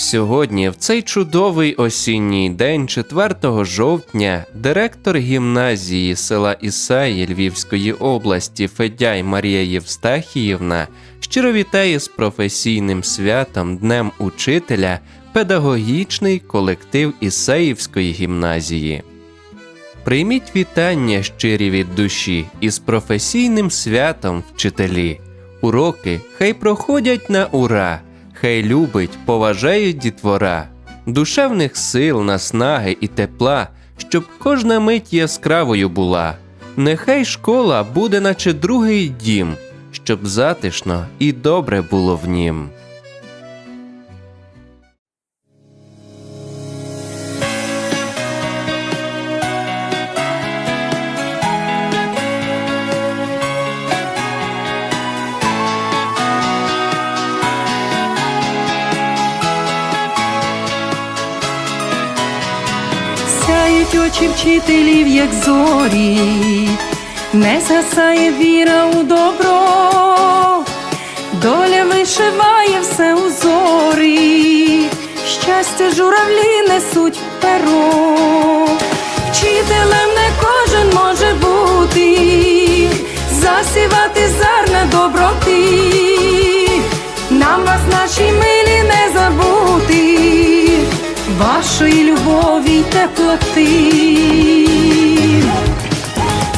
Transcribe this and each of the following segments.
Сьогодні, в цей чудовий осінній день, 4 жовтня, директор гімназії села Ісаї Львівської області Федяй Марія Євстахіївна щиро вітає з професійним святом Днем Учителя педагогічний колектив Ісаївської гімназії. Прийміть вітання щирі від душі із професійним святом вчителі. Уроки хай проходять на ура, хай любить, поважають дітвора, душевних сил, наснаги і тепла, щоб кожна мить яскравою була. Нехай школа буде, наче другий дім, щоб затишно і добре було в нім. Сяють очі вчителів, як зорі, не згасає віра у добро, доля вишиває все у зорі, щастя журавлі несуть перо, вчителем не кожен може бути, засівати зерна доброти, вашої любові й теплоти.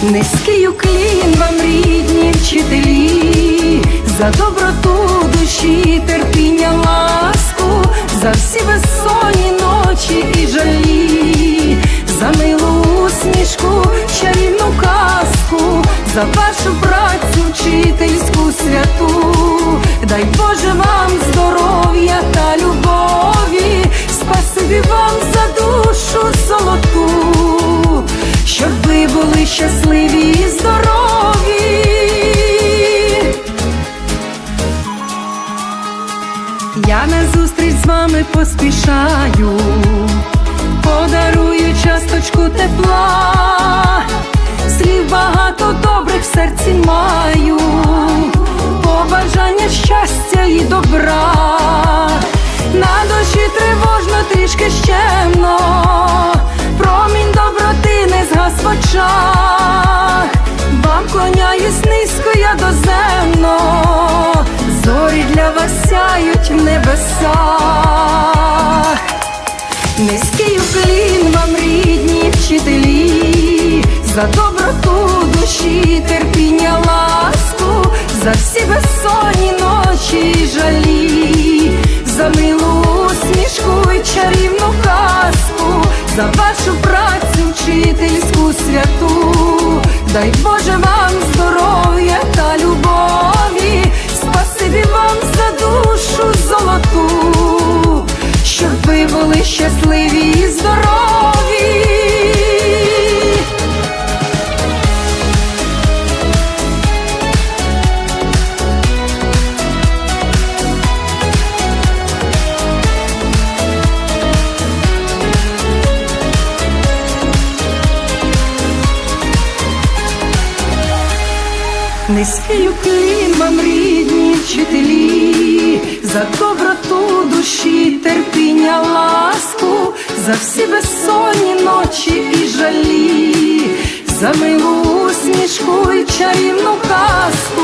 Низький уклін вам, рідні вчителі, за доброту душі, терпіння, ласку, за всі безсонні ночі і жалі, за милу усмішку, чарівну казку, за вашу працю вчительську святу, дай Боже вам здоров'я спасибі за душу золоту, щоб ви були щасливі і здорові. Я на зустріч з вами поспішаю, подарую часточку тепла, слів багато добрих в серці маю, побажання щастя і добра, на душі тривожно я доземно, зорі для вас сяють в небесах. Низький уклін вам, рідні вчителі, за доброту душі, терпіння, ласку, за всі безсонні ночі й жалі, за милу усмішку й чарівну казку, за вашу працю вчительську святу, дай Боже вам Низький уклін вам, рідні вчителі, за доброту душі, терпіння, ласку, за всі безсонні ночі і жалі, за милу усмішку і чарівну казку,